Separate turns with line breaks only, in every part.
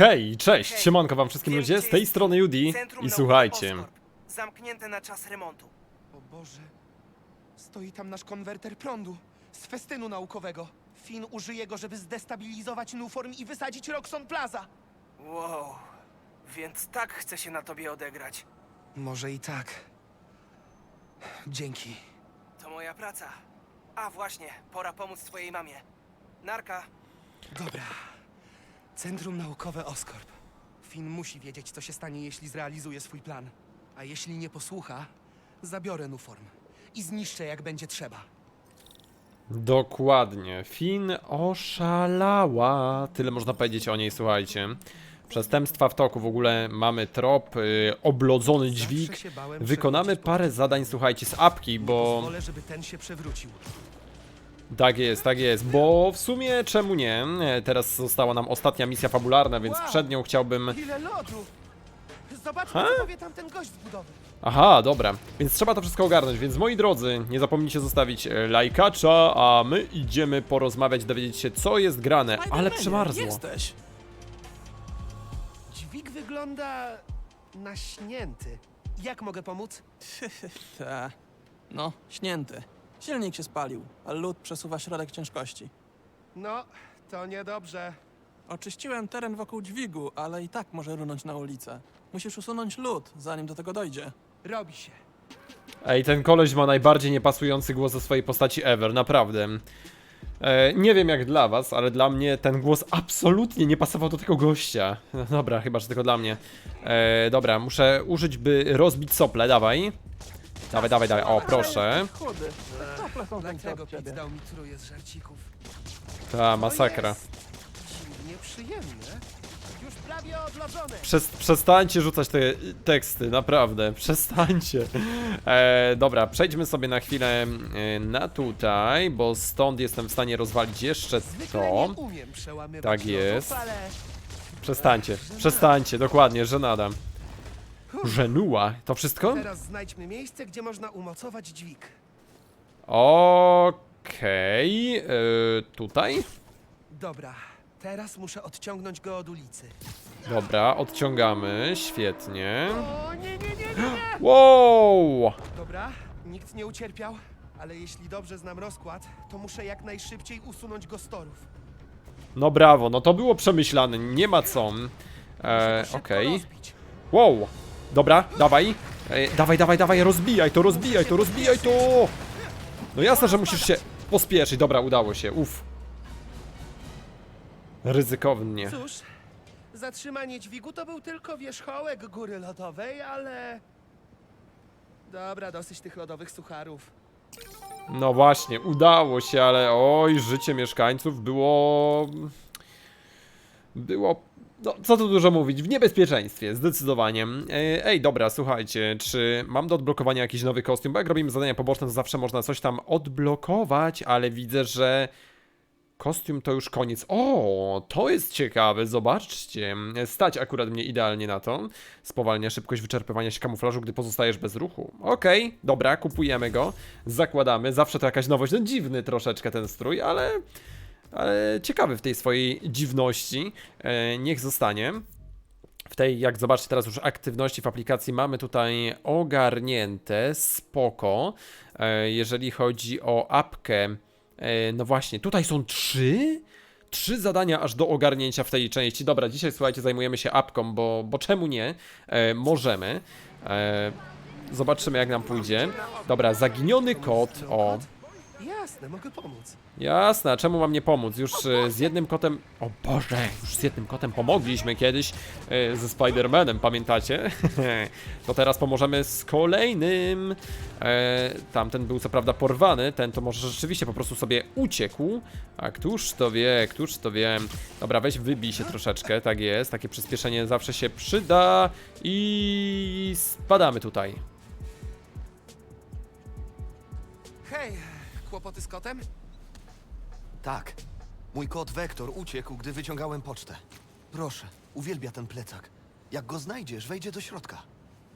Hej, cześć,
Hej,
siemanko wam wszystkim
wiem,
ludzie,
gdzie
z tej
jest
strony Judy
Centrum
i
Nauki
słuchajcie,
Oscorp. Zamknięte na czas remontu.
O Boże. Stoi tam nasz konwerter prądu z festynu naukowego. Finn użyje go, żeby zdestabilizować Nuform i wysadzić Roxon Plaza.
Wow. Więc tak chce się na tobie odegrać.
Może i tak. Dzięki.
To moja praca. A właśnie, pora pomóc twojej mamie. Narka.
Dobra. Centrum Naukowe Oscorp. Finn musi wiedzieć, co się stanie, jeśli zrealizuje swój plan. A jeśli nie posłucha, zabiorę Nuform i zniszczę, jak będzie trzeba.
dokładnie, Finn oszalała, tyle można powiedzieć o niej, słuchajcie. Przestępstwa w toku, w ogóle mamy trop, y, oblodzony dźwig, wykonamy parę zadań, słuchajcie, z apki,
Nie
bo...
pozwolę, żeby ten się przewrócił.
Tak jest, tak jest, bo w sumie czemu nie? Teraz została nam ostatnia misja fabularna, więc
Wow.
przed nią chciałbym...
Ile lodu! Zobaczmy, co powie tamten gość z budowy.
Aha, dobra, więc trzeba to wszystko ogarnąć, więc moi drodzy, nie zapomnijcie zostawić e, lajkacza, a my idziemy porozmawiać, dowiedzieć się co jest grane, ale
Spidermanie,
przemarzło.
Jesteś!
Dźwig wygląda... naśnięty. Jak mogę pomóc?
Te. No, śnięty. Silnik się spalił, a lód przesuwa środek ciężkości.
No, to niedobrze.
Oczyściłem teren wokół dźwigu, ale i tak może runąć na ulicę. Musisz usunąć lód, zanim do tego dojdzie.
Robi się.
Ej, ten koleś ma najbardziej niepasujący głos do swojej postaci ever, naprawdę. E, nie wiem jak dla was, ale dla mnie ten głos absolutnie nie pasował do tego gościa. No dobra, chyba, że tylko dla mnie. E, dobra, muszę użyć, by rozbić sople, dawaj. Dawaj, dawaj, dawaj, o proszę.
Chudy. Krople są większe
Dlaczego
od
Pete
ciebie.
dał mi truje z żarcików?
Ta, masakra.
Dziwnie przyjemne. Już prawie
przestańcie rzucać te teksty, naprawdę, przestańcie. E, dobra, przejdźmy sobie na chwilę e, na tutaj, bo stąd jestem w stanie rozwalić jeszcze
Zwykle
to.
nie umiem przełamywać
Tak
lodów,
jest.
ale
Przestańcie, przestańcie, dokładnie, żenada. Żenuła, to wszystko?
teraz znajdźmy miejsce, gdzie można umocować dźwig.
Okej, e, tutaj?
Dobra, teraz muszę odciągnąć go od ulicy.
Dobra, odciągamy, świetnie.
O, nie, nie, nie, nie, nie!
Wow!
Dobra, nikt nie ucierpiał, ale jeśli dobrze znam rozkład, to muszę jak najszybciej usunąć go z torów.
No brawo, no to było przemyślane, nie ma co.
Muszę
E,
go szybko
Okej.
rozbić.
Wow! Dobra, dawaj. E, dawaj, dawaj, dawaj, rozbijaj to, rozbijaj to, rozbijaj to! No jasne, że musisz się pospieszyć. Dobra, udało się, uff. Ryzykownie.
Cóż, zatrzymanie dźwigu to był tylko wierzchołek góry lodowej, ale... Dobra, dosyć tych lodowych sucharów.
No właśnie, udało się, ale oj, życie mieszkańców było... Było... No, co tu dużo mówić, w niebezpieczeństwie, zdecydowanie. E, Ej, dobra, słuchajcie, czy mam do odblokowania jakiś nowy kostium? Bo jak robimy zadania poboczne, to zawsze można coś tam odblokować, ale widzę, że kostium to już koniec. O, to jest ciekawe, zobaczcie. Stać akurat mnie idealnie na to. Spowalnia szybkość wyczerpywania się kamuflażu, gdy pozostajesz bez ruchu. Okej, dobra, kupujemy go, zakładamy. Zawsze to jakaś nowość, no dziwny troszeczkę ten strój, ale, ale ciekawy w tej swojej dziwności. E, niech zostanie. W tej, jak zobaczcie teraz już aktywności w aplikacji mamy tutaj ogarnięte, spoko. E, jeżeli chodzi o apkę, e, no właśnie, tutaj są trzy? Trzy zadania aż do ogarnięcia w tej części. Dobra, dzisiaj słuchajcie, zajmujemy się apką, bo, bo czemu nie? E, możemy. E, zobaczymy jak nam pójdzie. Dobra, zaginiony kot. O,
Jasne, mogę pomóc.
Jasne, a czemu mam nie pomóc? Już e, z jednym kotem. O Boże, już z jednym kotem pomogliśmy kiedyś e, ze Spider-Manem, pamiętacie? to teraz pomożemy z kolejnym. E, tamten był co prawda porwany, ten to może rzeczywiście po prostu sobie uciekł. A któż to wie, któż to wie. Dobra, weź wybij się troszeczkę, tak jest. Takie przyspieszenie zawsze się przyda. I spadamy tutaj.
Kłopoty z kotem?
Tak. Mój kot Wektor uciekł, gdy wyciągałem pocztę. Proszę, uwielbia ten plecak. Jak go znajdziesz, wejdzie do środka.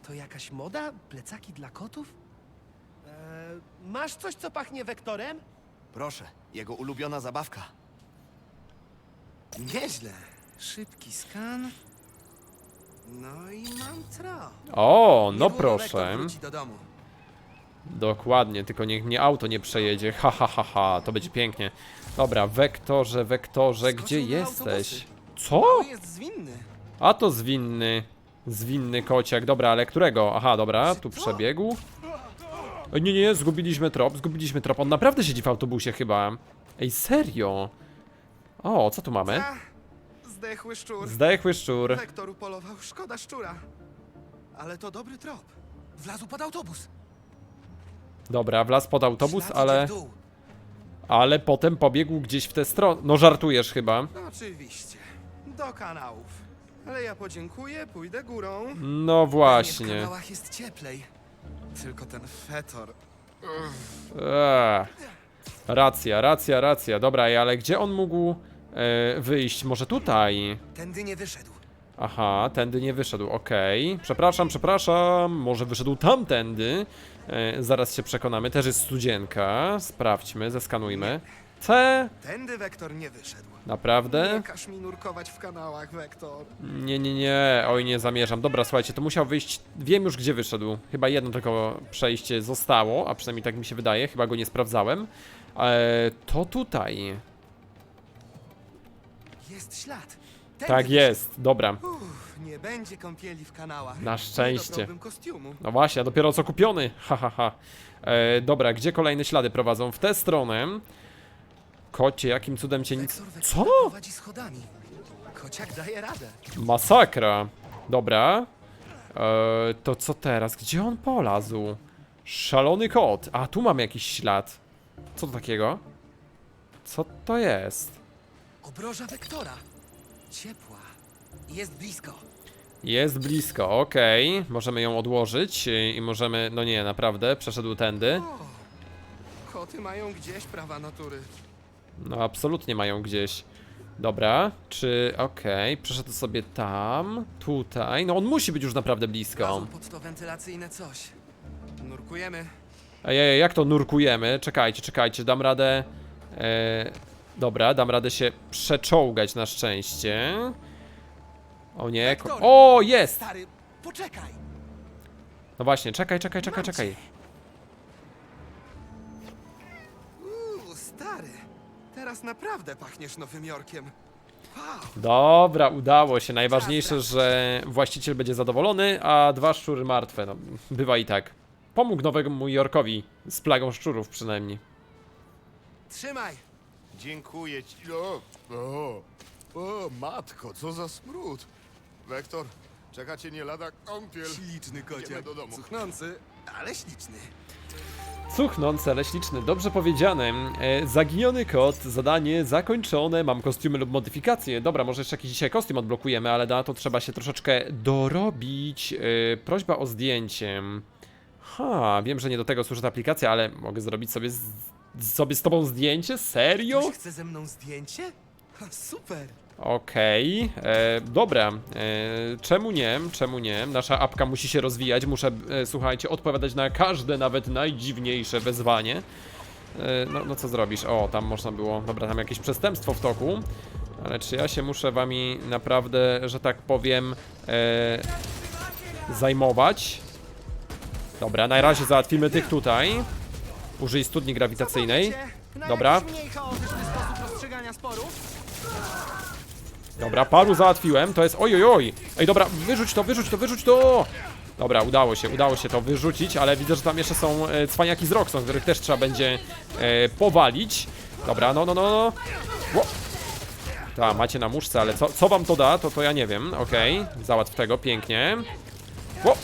To jakaś moda? Plecaki dla kotów? Eee, masz coś, co pachnie wektorem?
Proszę, jego ulubiona zabawka.
Nieźle. Szybki skan. No i mam trop.
O, no
Niedługo
proszę.
Wektor wróci do domu.
Dokładnie, tylko niech mnie auto nie przejedzie. Ha, ha, ha, ha, to będzie pięknie. Dobra, wektorze, wektorze,
Skoczył
gdzie
na
jesteś?
autobusy.
Co?
Mały jest zwinny.
A to zwinny. Zwinny kociak. Dobra, ale którego? Aha, dobra, tu przebiegł. Ej, Nie, nie, zgubiliśmy trop, zgubiliśmy trop. On naprawdę siedzi w autobusie chyba. Ej, serio? O, co tu mamy?
A, zdechły szczur.
Zdechły szczur.
Upolował, szkoda szczura. Ale to dobry trop. Wlazł pod autobus.
Dobra, wlazł pod autobus,
Ślad idzie
ale...
w dół.
Ale potem pobiegł gdzieś w tę stronę. No żartujesz chyba.
Oczywiście. Do kanałów. Ale ja podziękuję, pójdę górą.
No
Pewnie W
właśnie.
kanałach jest cieplej. Tylko ten fetor.
Eee. Racja, racja, racja. Dobra, ej, ale gdzie on mógł e, wyjść? Może tutaj?
Tędy nie wyszedł.
Aha, tędy nie wyszedł, okej. Przepraszam, przepraszam, może wyszedł tamtędy. E, zaraz się przekonamy. Też jest studzienka. Sprawdźmy, zeskanujmy. C?
Tędy Wektor nie wyszedł.
Naprawdę?
Nie każ mi nurkować w kanałach, Wektor.
Nie, nie, nie, oj nie zamierzam. Dobra, słuchajcie, to musiał wyjść. Wiem już gdzie wyszedł. Chyba jedno tylko przejście zostało, a przynajmniej tak mi się wydaje. Chyba go nie sprawdzałem. E, to tutaj.
Jest ślad.
Tak jest, dobra.
Uff, nie będzie kąpieli w kanałach.
Na szczęście.
dobrałbym kostiumu.
No właśnie, a dopiero co kupiony. Ha, ha, ha. E, dobra, gdzie kolejne ślady prowadzą? W tę stronę. Kocie, jakim cudem cię nic... Co?
prowadzi schodami. Kociak daje radę.
Masakra. Dobra. E, to co teraz? Gdzie on polazł? Szalony kot. A, tu mamy jakiś ślad. Co to takiego? Co to jest?
Obroża Wektora. Ciepła. Jest blisko.
Jest blisko, okej. Możemy ją odłożyć i możemy... No nie, naprawdę, przeszedł tędy.
O, koty mają gdzieś prawa natury.
No absolutnie mają gdzieś. Dobra, czy... Okej, przeszedł sobie tam, tutaj. No on musi być już naprawdę blisko.
Wlazł pod to wentylacyjne coś. Nurkujemy.
Ej, ej, jak to nurkujemy? Czekajcie, czekajcie, dam radę... E, dobra, dam radę się przeczołgać na szczęście. O nie, ko- o jest!
Stary, poczekaj.
No właśnie, czekaj, czekaj, czekaj,
Mam
czekaj.
Uuu, stary. Teraz naprawdę pachniesz Nowym Jorkiem. Wow.
Dobra, udało się. Najważniejsze, że właściciel będzie zadowolony, a dwa szczury martwe. No, bywa i tak. Pomógł nowemu Jorkowi z plagą szczurów przynajmniej.
Trzymaj.
Dziękuję ci. O, o, o, matko, co za smród. Wektor, czeka cię nie lada kąpiel.
Śliczny
Idziemy
kociak.
do domu.
Cuchnący, ale śliczny.
Cuchnący, ale śliczny, dobrze powiedziane. E, zaginiony kot, zadanie zakończone, mam kostiumy lub modyfikacje. Dobra, może jeszcze jakiś dzisiaj kostium odblokujemy, ale na to trzeba się troszeczkę dorobić. E, prośba o zdjęcie. Ha, wiem, że nie do tego służy ta aplikacja, ale mogę zrobić sobie z, sobie z tobą zdjęcie? Serio?
Ktoś chce ze mną zdjęcie? Ha, Super.
Okej, e, dobra, e, czemu nie, czemu nie, nasza apka musi się rozwijać, muszę, e, słuchajcie, odpowiadać na każde, nawet najdziwniejsze wezwanie. E, no, no co zrobisz, o, tam można było, dobra, tam jakieś przestępstwo w toku, ale czy ja się muszę wami naprawdę, że tak powiem, e, zajmować? Dobra, na razie załatwimy tych tutaj, użyj studni grawitacyjnej, Dobra. Dobra, paru załatwiłem, to jest oj, oj, oj. Ej, dobra, wyrzuć to, wyrzuć to, wyrzuć to! Dobra, udało się, udało się to wyrzucić, ale widzę, że tam jeszcze są e, cwaniaki z Roxon, których też trzeba będzie e, powalić. Dobra, no, no, no, no. Ło. Ta, macie na muszce, ale co, co wam to da, to, to ja nie wiem. Okej, załatw tego, pięknie. Ło.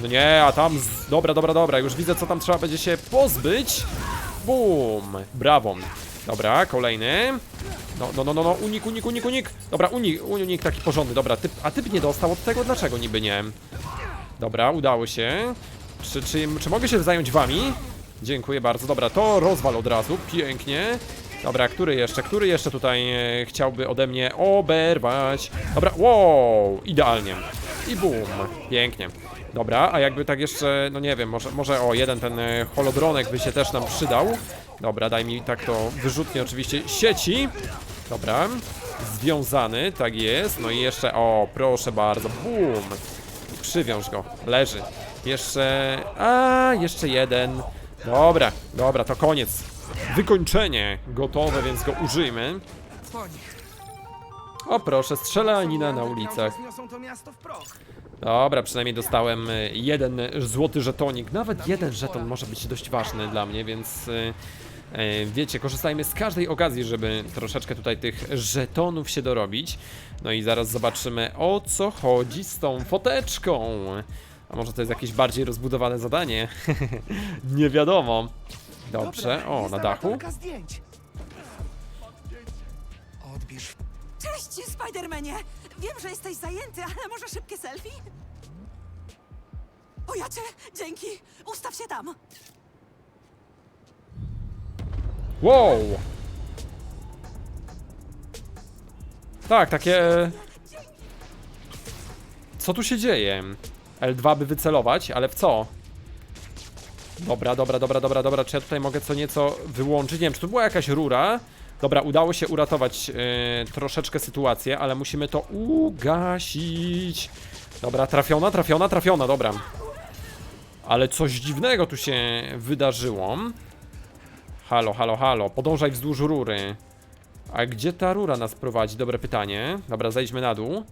No nie, a tam, z... dobra, dobra, dobra, już widzę, co tam trzeba będzie się pozbyć. Bum, brawo. Dobra, kolejny. No, no, no, no, no, unik, unik, unik, unik. Dobra, unik, unik taki porządny, dobra, typ, a typ nie dostał od tego, dlaczego niby nie? Dobra, udało się. Czy, czy, czy mogę się zająć wami? Dziękuję bardzo, dobra, to rozwal od razu, pięknie. Dobra, który jeszcze, który jeszcze tutaj e, chciałby ode mnie oberwać? Dobra, wow, idealnie. I bum, pięknie. Dobra, a jakby tak jeszcze, no nie wiem, może, może o, jeden ten e, holodronek by się też nam przydał. Dobra, daj mi tak to wyrzutnie oczywiście sieci. Dobra. związany, tak jest. No i jeszcze, o, proszę bardzo, bum. Przywiąż go, leży. Jeszcze, a, jeszcze jeden. Dobra, dobra, to koniec. Wykończenie gotowe, więc go użyjmy. O proszę, strzelanina na ulicach. Dobra, przynajmniej dostałem y, jeden złoty żetonik. Nawet jeden żeton może być dość ważny dla mnie, więc y, wiecie, korzystajmy z każdej okazji, żeby troszeczkę tutaj tych żetonów się dorobić. No i zaraz zobaczymy o co chodzi z tą foteczką. A może to jest jakieś bardziej rozbudowane zadanie? Nie wiadomo. Dobrze, o, na dachu.
Odbierz
Cześć, Spidermanie! Wiem, że jesteś zajęty, ale może szybkie selfie? O jacie, dzięki! Ustaw się tam!
Wow! Tak, takie... Co tu się dzieje? L2 by wycelować, ale w co? Dobra, dobra, dobra, dobra, dobra, czy ja tutaj mogę co nieco wyłączyć? Nie wiem, czy to była jakaś rura? Dobra, udało się uratować e, troszeczkę sytuację, ale musimy to ugasić. Dobra, trafiona, trafiona, trafiona, dobra. Ale coś dziwnego tu się wydarzyło. Halo, halo, halo, podążaj wzdłuż rury. A gdzie ta rura nas prowadzi? Dobre pytanie. Dobra, zejdźmy na dół.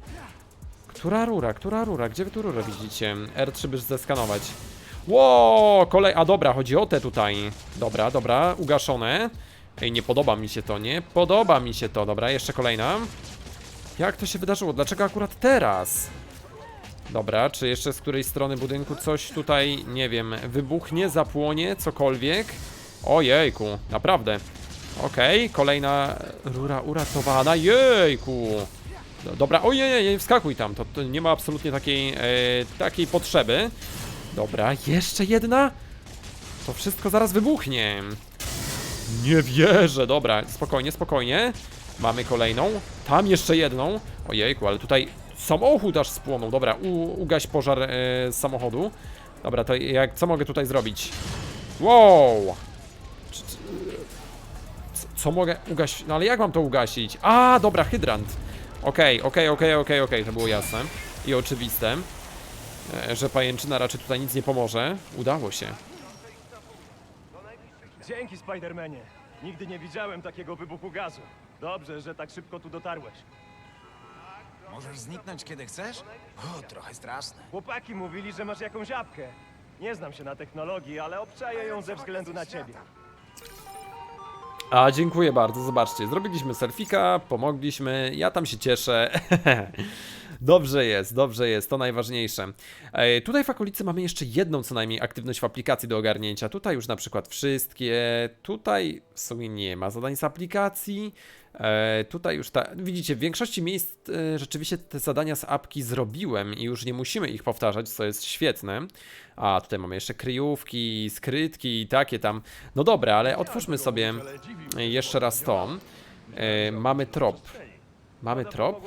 Która rura, która rura? Gdzie wy tu rurę widzicie? R3 by zeskanować. Ło, kolej. A dobra, chodzi o te tutaj. Dobra, dobra, ugaszone. Ej, nie podoba mi się to, nie podoba mi się to. Dobra, jeszcze kolejna. Jak to się wydarzyło? Dlaczego akurat teraz? Dobra, czy jeszcze z której strony budynku coś tutaj, nie wiem, wybuchnie, zapłonie, cokolwiek? Ojejku, naprawdę. Okej, kolejna rura uratowana. Jejku. Dobra, ojej, wskakuj tam. To, to nie ma absolutnie takiej, e, takiej potrzeby. Dobra, jeszcze jedna? To wszystko zaraz wybuchnie. Nie wierzę, dobra, spokojnie, spokojnie. Mamy kolejną. Tam jeszcze jedną. Ojejku, ale tutaj samochód aż spłonął. Dobra, u, ugaś pożar e, samochodu. Dobra, to jak, co mogę tutaj zrobić? Wow! Co mogę ugasić? No ale jak mam to ugasić? A, dobra, hydrant. Okej, okej, okej, okej, okej, to było jasne i oczywiste, e, że pajęczyna raczej tutaj nic nie pomoże. Udało się.
Dzięki, Spidermanie. Nigdy nie widziałem takiego wybuchu gazu. Dobrze, że tak szybko tu dotarłeś.
Możesz zniknąć kiedy chcesz? O, trochę straszne.
Chłopaki mówili, że masz jakąś apkę. Nie znam się na technologii, ale obczaję ją ze względu na ciebie.
A, dziękuję bardzo, zobaczcie, zrobiliśmy selfika, pomogliśmy, ja tam się cieszę. Dobrze jest, dobrze jest, to najważniejsze. E, tutaj w okolicy mamy jeszcze jedną co najmniej aktywność w aplikacji do ogarnięcia. Tutaj już na przykład wszystkie, tutaj w sumie nie ma zadań z aplikacji. E, tutaj już ta, widzicie, w większości miejsc e, rzeczywiście te zadania z apki zrobiłem i już nie musimy ich powtarzać, co jest świetne. A tutaj mamy jeszcze kryjówki, skrytki i takie tam. No dobra, ale otwórzmy sobie jeszcze raz to. Mamy trop. Mamy trop?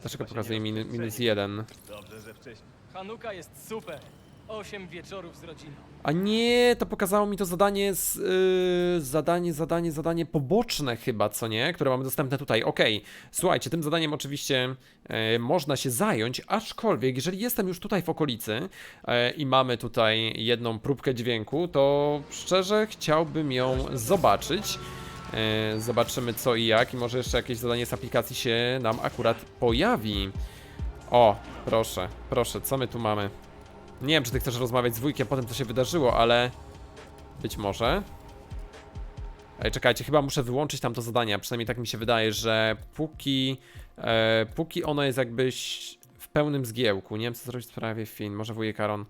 Dlaczego pokazuje
rozprzestrzeni.
minus jeden?
Dobrze, że wcześniej.
Hanuka jest super. Osiem wieczorów z rodziną.
A nie, to pokazało mi to zadanie z. Yy, zadanie, zadanie, zadanie poboczne chyba, co nie? Które mamy dostępne tutaj. Okej, słuchajcie, tym zadaniem oczywiście e, można się zająć, aczkolwiek, jeżeli jestem już tutaj w okolicy e, i mamy tutaj jedną próbkę dźwięku, to szczerze chciałbym ją zobaczyć. E, zobaczymy co i jak, i może jeszcze jakieś zadanie z aplikacji się nam akurat pojawi. O, proszę, proszę, co my tu mamy? Nie wiem, czy ty chcesz rozmawiać z wujkiem po tym, co się wydarzyło, ale być może. Ej, czekajcie, chyba muszę wyłączyć tam to zadanie, przynajmniej tak mi się wydaje, że póki, e, póki ono jest jakbyś w pełnym zgiełku, nie wiem co zrobić w sprawie Finn, może wujek Aaron,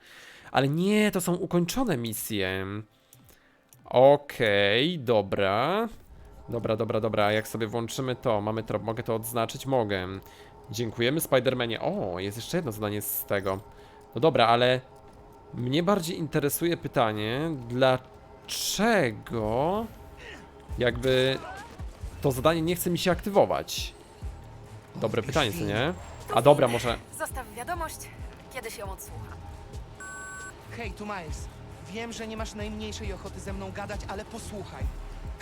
ale nie, to są ukończone misje. Okej, dobra. Dobra, dobra, dobra, jak sobie włączymy to, mamy trop, mogę to odznaczyć? Mogę. Dziękujemy Spidermanie. O, jest jeszcze jedno zadanie z tego. No dobra, ale mnie bardziej interesuje pytanie, dlaczego jakby to zadanie nie chce mi się aktywować? Dobre pytanie, co nie? A dobra, może...
Zostaw wiadomość, kiedyś ją odsłucham.
Hej, tu Miles. Wiem, że nie masz najmniejszej ochoty ze mną gadać, ale posłuchaj.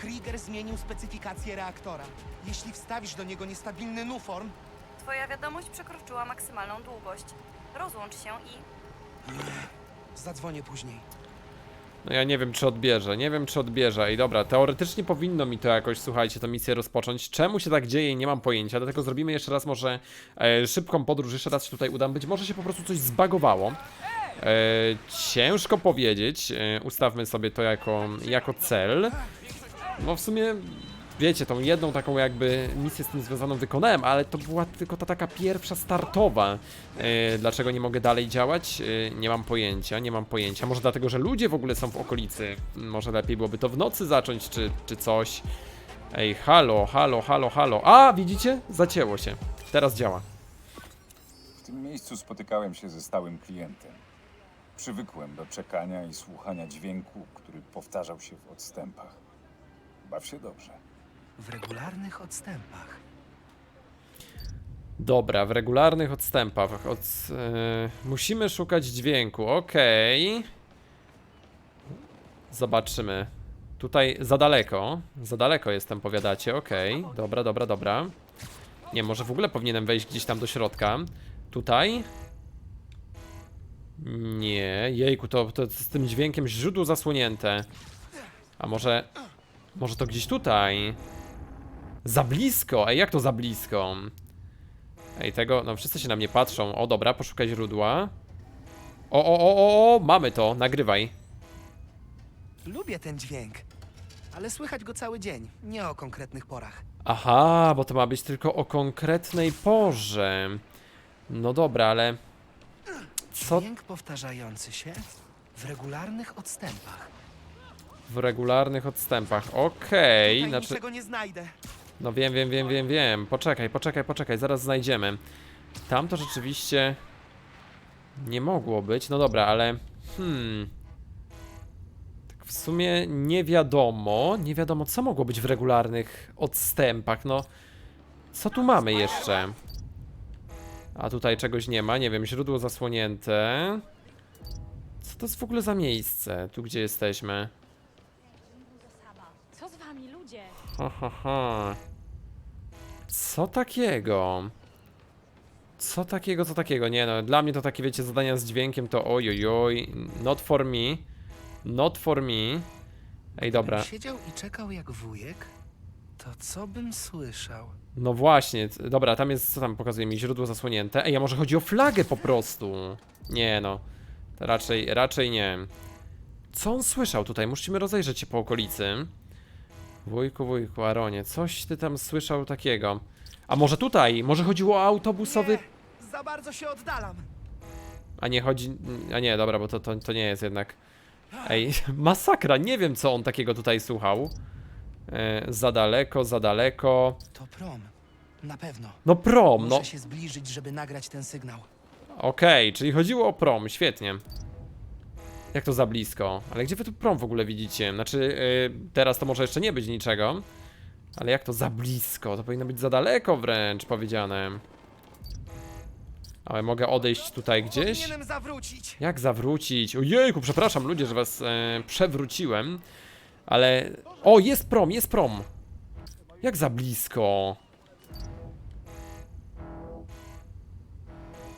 Krieger zmienił specyfikację reaktora. Jeśli wstawisz do niego niestabilny nuform,
Twoja wiadomość przekroczyła maksymalną długość. Rozłącz się i
zadzwonię później.
No ja nie wiem, czy odbierze, nie wiem, czy odbierze. I dobra, teoretycznie powinno mi to jakoś, słuchajcie, tę misję rozpocząć. Czemu się tak dzieje, nie mam pojęcia, dlatego zrobimy jeszcze raz może e, szybką podróż, jeszcze raz się tutaj udam. Być może się po prostu coś zbagowało. E, ciężko powiedzieć, e, ustawmy sobie to jako, jako cel. No w sumie, wiecie, tą jedną taką jakby misję z tym związaną wykonałem, ale to była tylko ta taka pierwsza startowa. E, dlaczego nie mogę dalej działać? E, nie mam pojęcia, nie mam pojęcia. Może dlatego, że ludzie w ogóle są w okolicy. Może lepiej byłoby to w nocy zacząć, czy, czy coś. Ej, halo, halo, halo, halo. A, widzicie? Zacięło się. Teraz działa.
W tym miejscu spotykałem się ze stałym klientem. Przywykłem do czekania i słuchania dźwięku, który powtarzał się w odstępach. Baw się dobrze.
W regularnych odstępach.
Dobra, w regularnych odstępach. Od, e, musimy szukać dźwięku, okej. Zobaczymy. Tutaj za daleko. Za daleko jestem, powiadacie, okej. Dobra, dobra, dobra. Nie, może w ogóle powinienem wejść gdzieś tam do środka. Tutaj? Nie, jejku, to, to z tym dźwiękiem źródło zasłonięte. A może... Może to gdzieś tutaj? Za blisko! Ej, jak to za blisko? Ej, tego, no wszyscy się na mnie patrzą. O, dobra, poszukaj źródła. O, o, o, o, o, mamy to, nagrywaj.
Lubię ten dźwięk, ale słychać go cały dzień, nie o konkretnych porach.
Aha, bo to ma być tylko o konkretnej porze. No dobra, ale... Co
Dźwięk powtarzający się w regularnych odstępach.
W regularnych odstępach? Okej,
Tutaj
znaczy...
niczego nie znajdę.
No wiem, wiem, wiem, wiem, wiem. Poczekaj, poczekaj, poczekaj, zaraz znajdziemy. Tam to rzeczywiście nie mogło być. No dobra, ale hmm. Tak w sumie nie wiadomo, nie wiadomo co mogło być w regularnych odstępach. No co tu mamy jeszcze? A tutaj czegoś nie ma, nie wiem, źródło zasłonięte. Co to jest w ogóle za miejsce? Tu gdzie jesteśmy?
Wami, ludzie?
Ha, ha, ha. Co takiego? Co takiego, co takiego? Nie no, dla mnie to takie, wiecie, zadania z dźwiękiem to ojojoj, not for me, not for me. Ej, dobra,
Gdybym siedział i czekał jak wujek, to co bym słyszał?
no właśnie, c- dobra, tam jest, co tam pokazuje mi, źródło zasłonięte. Ej, a może chodzi o flagę po prostu? Nie no, raczej, raczej nie. Co on słyszał tutaj? Musimy rozejrzeć się po okolicy. Wujku, wujku, Aronie, coś ty tam słyszał takiego. A może tutaj? Może chodziło o autobusowy...
Nie, za bardzo się oddalam.
A nie chodzi... A nie, dobra, bo to, to, to nie jest jednak... Ej, masakra, nie wiem co on takiego tutaj słuchał. E, za daleko, za daleko...
To prom. Na pewno.
No prom,
Muszę
no...
się zbliżyć, żeby nagrać ten sygnał.
Okej, czyli chodziło o prom, świetnie. Jak to za blisko? Ale gdzie wy tu prom w ogóle widzicie? Znaczy, yy, teraz to może jeszcze nie być niczego. Ale jak to za blisko? To powinno być za daleko wręcz powiedziane. Ale mogę odejść tutaj gdzieś?
Powinienem zawrócić.
Jak zawrócić? Ojejku, przepraszam ludzie, że was e, przewróciłem. Ale... O, jest prom, jest prom! Jak za blisko?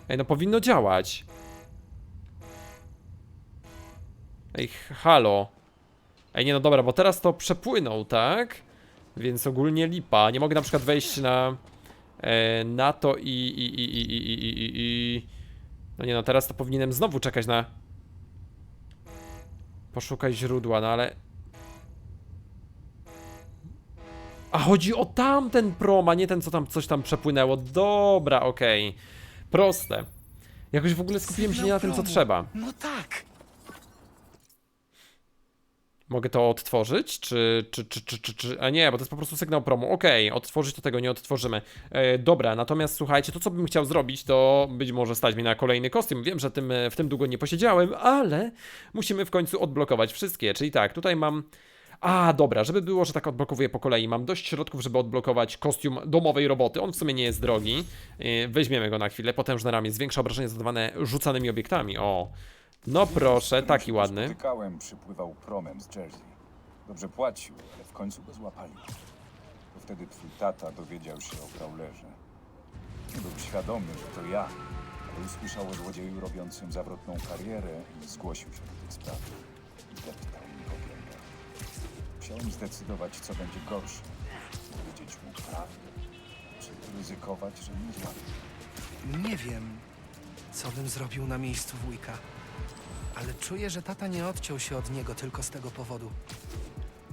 Ej, no powinno działać. Ej, halo. Ej, nie no dobra, bo teraz to przepłynął, tak? Więc ogólnie lipa. Nie mogę na przykład wejść na... E, na to i, i, i, i, i, i, i, i... No nie no, teraz to powinienem znowu czekać na... Poszukaj źródła, no ale... A chodzi o tamten prom, a nie ten, co tam coś tam przepłynęło. Dobra, okej. Proste. Jakoś w ogóle skupiłem się nie na tym, co trzeba.
No tak.
Mogę to odtworzyć? Czy, czy, czy, czy, czy, czy... A nie, bo to jest po prostu sygnał promu. Okej, odtworzyć to tego nie odtworzymy. E, dobra, natomiast słuchajcie, to co bym chciał zrobić, to być może stać mi na kolejny kostium. Wiem, że tym, e, w tym długo nie posiedziałem, ale musimy w końcu odblokować wszystkie. Czyli tak, tutaj mam... A, dobra, żeby było, że tak odblokowuję po kolei. Mam dość środków, żeby odblokować kostium domowej roboty. On w sumie nie jest drogi. E, weźmiemy go na chwilę. Potężne ramię, zwiększa obrażenia zadawane rzucanymi obiektami. O, no proszę, taki ładny.
Spotykałem, przypływał promem z Jersey. Dobrze płacił, ale w końcu go złapali. To wtedy twój tata dowiedział się o Prowlerze. Nie był świadomy, że to ja, ale usłyszał o złodzieju robiącym zawrotną karierę i zgłosił się do tej sprawy. Deptał mi po piętach. Musiałem zdecydować, co będzie gorsze. Powiedzieć mu prawdę, czy ryzykować, że mnie złapie.
Nie wiem, co bym zrobił na miejscu wujka. Ale czuję, że tata nie odciął się od niego tylko z tego powodu.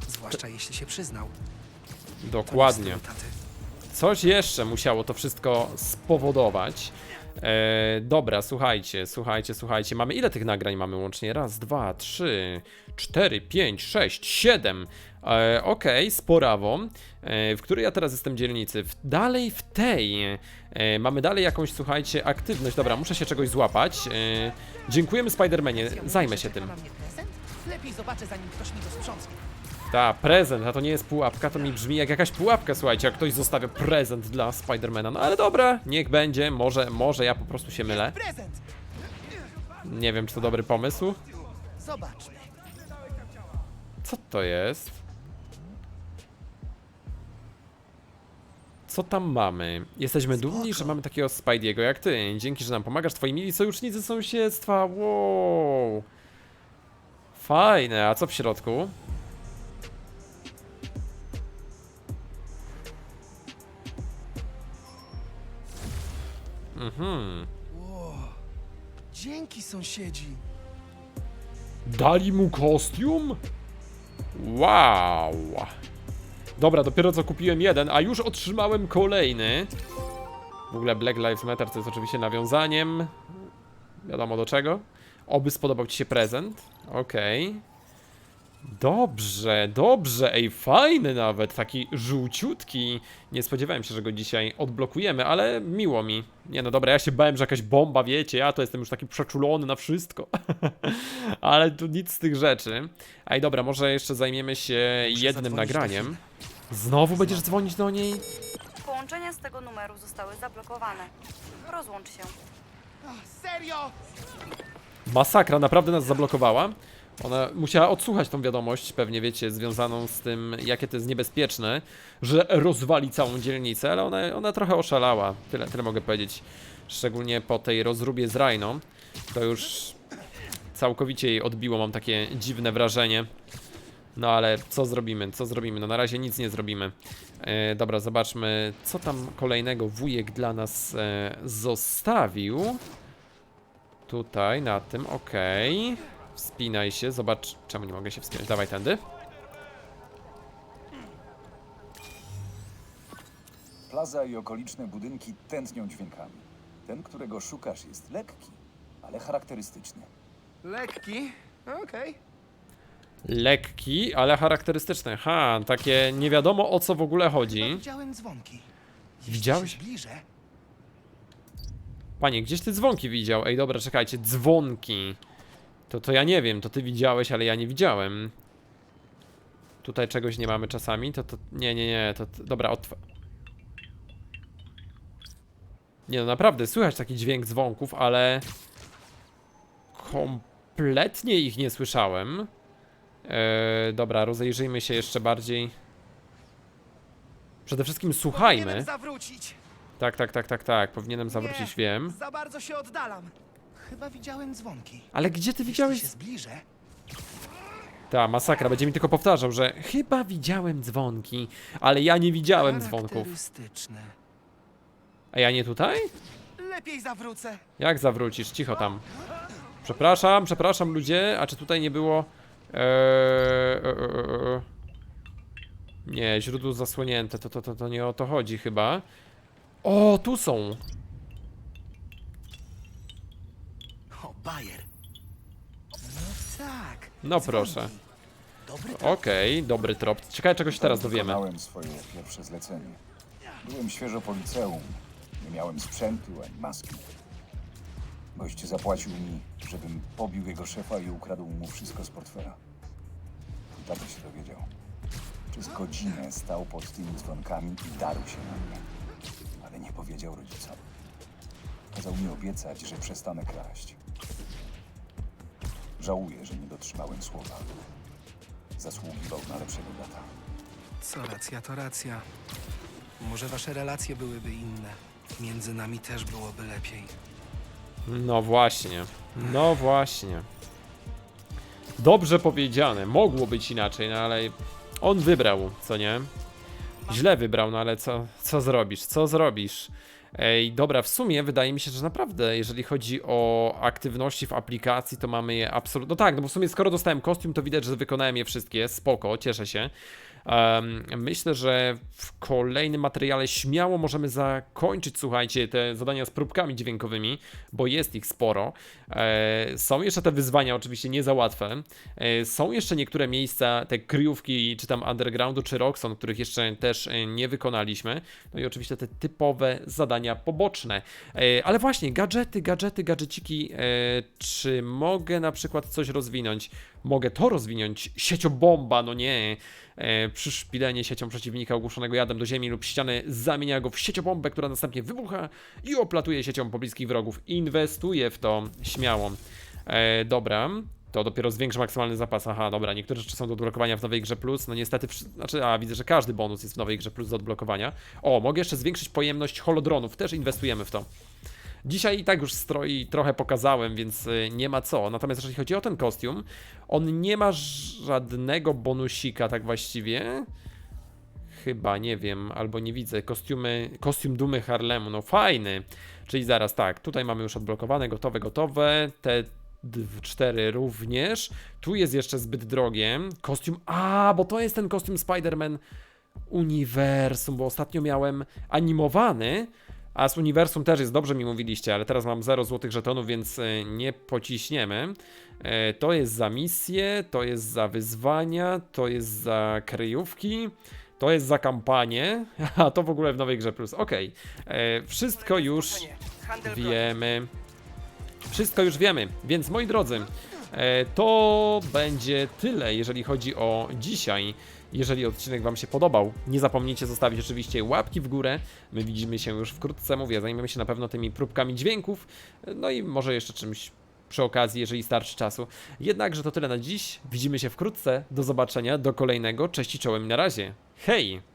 Zwłaszcza jeśli się przyznał. To nie
Dokładnie.
taty.
Coś jeszcze musiało to wszystko spowodować. E, dobra, słuchajcie, słuchajcie, słuchajcie. Mamy ile tych nagrań mamy łącznie? Raz, dwa, trzy, cztery, pięć, sześć, siedem. E, Okej, sporawo. E, w której ja teraz jestem dzielnicy? W, dalej w tej. E, mamy dalej jakąś, słuchajcie, aktywność. Dobra, muszę się czegoś złapać. E, dziękujemy Spidermanie, zajmę się tym.
Lepiej zobaczę, zanim ktoś mi to sprzątnie.
Ta, prezent, a to nie jest pułapka, to mi brzmi jak jakaś pułapka, słuchajcie, jak ktoś zostawia prezent dla Spidermana. No ale dobra, niech będzie, może, może ja po prostu się mylę.
Prezent!
Nie wiem, czy to dobry pomysł.
Zobaczmy.
Co to jest? Co tam mamy? Jesteśmy dumni, że mamy takiego Spidey'ego jak ty. Dzięki, że nam pomagasz, twoi mili sojusznicy sąsiedztwa. Wow. Fajne, a co w środku? Mhm.
Dzięki, sąsiedzi.
Dali mu kostium? Wow. Dobra, dopiero co kupiłem jeden, a już otrzymałem kolejny. W ogóle Black Lives Matter to jest oczywiście nawiązaniem. Wiadomo do czego. Oby spodobał Ci się prezent. Okej. Dobrze, dobrze, ej, fajny nawet, taki żółciutki. Nie spodziewałem się, że go dzisiaj odblokujemy, ale miło mi. Nie no dobra, ja się bałem, że jakaś bomba, wiecie, ja to jestem już taki przeczulony na wszystko. ale tu nic z tych rzeczy. Ej, dobra, może jeszcze zajmiemy się
Muszę
jednym
zadzwonić
nagraniem. Znowu będziesz dzwonić do niej?
Połączenia z tego numeru zostały zablokowane. Rozłącz się.
Serio?
Masakra, naprawdę nas zablokowała. Ona musiała odsłuchać tą wiadomość, pewnie wiecie, związaną z tym, jakie to jest niebezpieczne, że rozwali całą dzielnicę, ale ona, ona trochę oszalała. Tyle, tyle mogę powiedzieć. Szczególnie po tej rozróbie z Rhino. To już całkowicie jej odbiło, mam takie dziwne wrażenie. No ale co zrobimy, co zrobimy? No na razie nic nie zrobimy. E, dobra, zobaczmy, co tam kolejnego wujek dla nas e, zostawił. Tutaj, na tym, okej. Wspinaj się, zobacz. Czemu nie mogę się wspinać? Dawaj tędy.
Plaza i okoliczne budynki tętnią dźwiękami. Ten, którego szukasz, jest lekki, ale charakterystyczny.
Lekki? Okej.
Lekki, ale charakterystyczny. Ha, takie nie wiadomo o co w ogóle chodzi.
Widziałem dzwonki. Jeśli
Widziałeś?
się zbliżę,
Panie, gdzieś ty dzwonki widział? Ej, dobra, czekajcie, dzwonki. To, to ja nie wiem, to ty widziałeś, ale ja nie widziałem. Tutaj czegoś nie mamy czasami, to to... Nie, nie, nie, to... to dobra, otw... Nie no, naprawdę, słychać taki dźwięk dzwonków, ale... Kompletnie ich nie słyszałem. Eee, dobra, rozejrzyjmy się jeszcze bardziej. Przede wszystkim słuchajmy.
powinienem zawrócić.
Tak, tak, tak, tak, tak. Powinienem zawrócić,
Nie,
wiem.
Za bardzo się oddalam. Chyba widziałem dzwonki.
Ale gdzie ty
Jeśli
widziałeś?
się zbliżę,
Ta masakra, będzie mi tylko powtarzał, że chyba widziałem dzwonki, ale ja nie widziałem dzwonków.
charakterystyczne.
A ja nie tutaj?
Lepiej zawrócę.
Jak zawrócisz? Cicho tam. Przepraszam, przepraszam ludzie, a czy tutaj nie było... Eee, e, e, e, nie, źródło zasłonięte, to, to, to, to nie o to chodzi chyba. O, tu są!
O, Bayer. No tak.
No proszę.
Dobry trop.
Okej, dobry trop. Ciekawe czego się teraz dowiemy.
Wykonałem swoje pierwsze zlecenie. Byłem świeżo po liceum. Nie miałem sprzętu ani maski. Gość zapłacił mi, żebym pobił jego szefa i ukradł mu wszystko z portfela. I tato się dowiedział. Przez godzinę stał pod tymi dzwonkami i darł się na mnie. Ale nie powiedział rodzicom. Kazał mi obiecać, że przestanę kraść. Żałuję, że nie dotrzymałem słowa. zasługiwał na lepszego brata.
Co racja, to racja. Może wasze relacje byłyby inne. Między nami też byłoby lepiej.
No właśnie. No właśnie. Dobrze powiedziane. Mogło być inaczej, no ale on wybrał, co nie? Źle wybrał, no ale co, co zrobisz? Co zrobisz? Ej, dobra, w sumie wydaje mi się, że naprawdę, jeżeli chodzi o aktywności w aplikacji, to mamy je absolutnie. No tak, no bo w sumie skoro dostałem kostium, to widać, że wykonałem je wszystkie. Spoko, cieszę się. Myślę, że w kolejnym materiale śmiało możemy zakończyć, słuchajcie, te zadania z próbkami dźwiękowymi, bo jest ich sporo. E, są jeszcze te wyzwania, oczywiście nie za łatwe. E, są jeszcze niektóre miejsca, te kryjówki, czy tam undergroundu, czy Roxon, których jeszcze też e, nie wykonaliśmy. No i oczywiście te typowe zadania poboczne. Ale właśnie, gadżety, gadżety, gadżeciki. Czy mogę na przykład coś rozwinąć? Mogę to rozwinąć. Sieciobomba, no nie. E, przyszpilenie siecią przeciwnika ogłuszonego jadem do ziemi lub ściany zamienia go w sieciobombę, która następnie wybucha i oplatuje siecią pobliskich wrogów. Inwestuję w to śmiało. E, dobra. To dopiero zwiększy maksymalny zapas. Aha, dobra, niektóre rzeczy są do odblokowania w nowej grze plus. No niestety, znaczy, a widzę, że każdy bonus jest w nowej grze plus do odblokowania. O, mogę jeszcze zwiększyć pojemność holodronów, też inwestujemy w to. Dzisiaj i tak już stroi trochę pokazałem, więc y, nie ma co. Natomiast jeżeli chodzi o ten kostium, on nie ma żadnego bonusika tak właściwie. Chyba, nie wiem, albo nie widzę. Kostiumy, kostium Dumy Harlemu, no fajny. Czyli zaraz tak, tutaj mamy już odblokowane, gotowe, gotowe. Te cztery również. Tu jest jeszcze zbyt drogie. Kostium, a, bo to jest ten kostium Spider-Man Uniwersum, bo ostatnio miałem animowany, a z Uniwersum też jest dobrze mi mówiliście, ale teraz mam 0 złotych żetonów, więc e, nie pociśniemy. E, To jest za misje, to jest za wyzwania, to jest za kryjówki, to jest za kampanię, a to w ogóle w nowej grze plus. Okej, E, wszystko już wiemy. Wszystko już wiemy, więc moi drodzy, to będzie tyle, jeżeli chodzi o dzisiaj. Jeżeli odcinek Wam się podobał, nie zapomnijcie zostawić oczywiście łapki w górę. My widzimy się już wkrótce, mówię, zajmiemy się na pewno tymi próbkami dźwięków, no i może jeszcze czymś przy okazji, jeżeli starczy czasu. Jednakże to tyle na dziś. Widzimy się wkrótce. Do zobaczenia, do kolejnego. Cześć i czołem na razie. Hej!